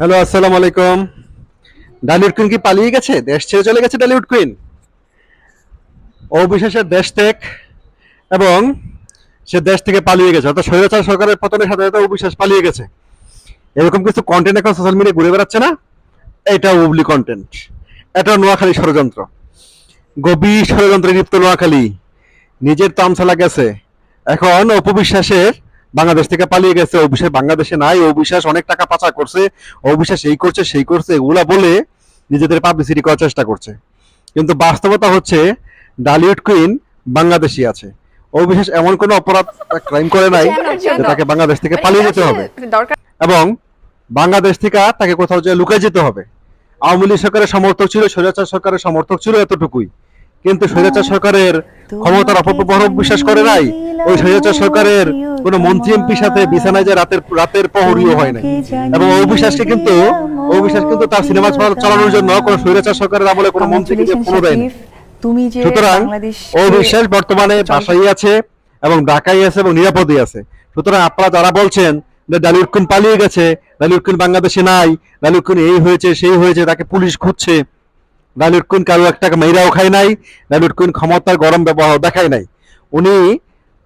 Hello আসসালামু আলাইকুম। Dhallywood queen কি পালিয়ে গেছে? দেশ ছেড়ে চলে গেছে ডালিউড কুইন অবিশ্বাসের দেশ ত্যাগ এবং সে দেশ থেকে পালিয়ে গেছে। অর্থাৎ স্বৈরাচার সরকারের পতনের সাথে সাথে অবিশ্বাস পালিয়ে গেছে। এরকম কিছু কন্টেন্ট এখন সোশ্যাল মিডিয়ায় ঘুরে বেড়াচ্ছে না? এটা উবলি কন্টেন্ট এটা নোয়াখালী ষড়যন্ত্র। গভীর ষড়যন্ত্রে লিপ্ত নোয়াখালী। নিজের তামসালা গেছে। এখন অপবিশ্বাসের বাংলাদেশ থেকে পালিয়ে গেছে অবিশ্বাস বাংলাদেশে নাই অবিশ্বাস অনেক টাকা পাচার করছে অবিশ্বাস এই করছে সেই করছে এগুলা বলে নিজেদের পাবলিসিটি করার চেষ্টা করছে। কিন্তু বাস্তবতা হচ্ছে ডালিউড কুইন বাংলাদেশি আছে। অবিশ্বাস এমন কোনো অপরাধ ক্রাইম করে নাই যে তাকে বাংলাদেশ থেকে পালিয়ে যেতে হবে। এবং বাংলাদেশ থেকে তাকে কোথাও যে লুকিয়ে যেতে হবে। আওয়ামী লীগ সরকারের সমর্থক ছিল স্বৈরাচার সরকারের সমর্থক ছিল এতটুকুই। কিন্তু স্বৈরাচার সরকারের ক্ষমতার অপব্যবহার বিশ্বাস করে নাই। ওই স্বৈরাচার সরকারের কোন মন্ত্রী এমপির সাথে বিছানায় যে রাতের রাতের প্রহরীও হয় নাই। এবং অবিশ্বাসকে কিন্তু অবিশ্বাস কিন্তু তার সিনেমা চালানোর জন্য কোন স্বৈরাচার সরকারের আমলে কোনো মন্ত্রীকে যে ফোন দেয়নি। সুতরাং অবিশ্বাস বর্তমানে বাসায় আছে এবং ঢাকায় আছে এবং নিরাপদে আছে। সুতরাং আপনারা যারা বলছেন যে ডালিউড কুন পালিয়ে গেছে ডালিউড কুন বাংলাদেশে নাই ডালিউড কুন এই হয়েছে, সেই হয়েছে, তাকে পুলিশ খুঁজছে ডালিউড কুন কারও একটা মেয়েরাও খায় নাই ডালিউড কুন ক্ষমতার গরম ব্যবহার দেখায় নাই। উনি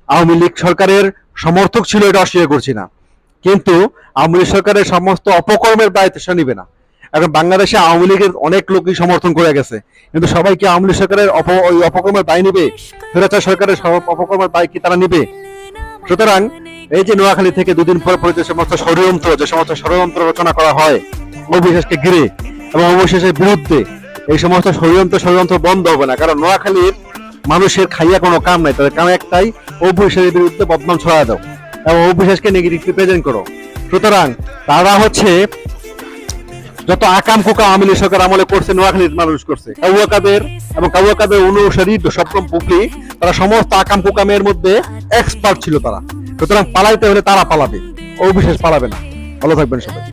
আওয়ামী লীগ সরকারের সমর্থক ছিল, এটা অস্বীকার করছি না। কিন্তু আওয়ামী লীগ সরকারের সমস্ত অপকর্মের দায়িত্ব সে নিবে না। এখন বাংলাদেশে আওয়ামী লীগের অনেক লোকই সমর্থন করে গেছে। কিন্তু সবাই কি আওয়ামী লীগ সরকারের ওই অপকর্মের দায় নিবে? ফেরাচার সরকারের অপকর্মের দায় কি তারা নিবে? সুতরাং এই যে নোয়াখালী থেকে দুদিন পর পর যে সমস্ত ষড়যন্ত্র, যে সমস্ত ষড়যন্ত্র রচনা করা হয় অবিশ্বাসকে ঘিরে এবং অবশেষের বিরুদ্ধে এই সমস্ত ষড়যন্ত্র ষড়যন্ত্র বন্ধ হবে না। কারণ নোয়াখালীর মানুষের খাইয়া কোনো কাম নাই। তাদের কাম একটাই অবিশ্বাসের বিরুদ্ধে বদনাম ছড়া দাও এবং অবিশ্বাসকে নেগেটিভ রিপ্রেজেন্ট করো। সুতরাং তারা হচ্ছে যত আকাম কুকা আওয়ামী সরকার আমলে করছে, নোয়াখালীর মানুষ করছে। কাউয়া কাদের এবং কাউয়া কাদের অনুসারী সপ্তম পুকলি তারা সমস্ত আকাম কুকামের মধ্যে এক্সপার্ট ছিল তারা। সুতরাং পালাইতে হলে তারা পালাবে অবিশ্বাস পালাবে না। ভালো থাকবেন সবাই।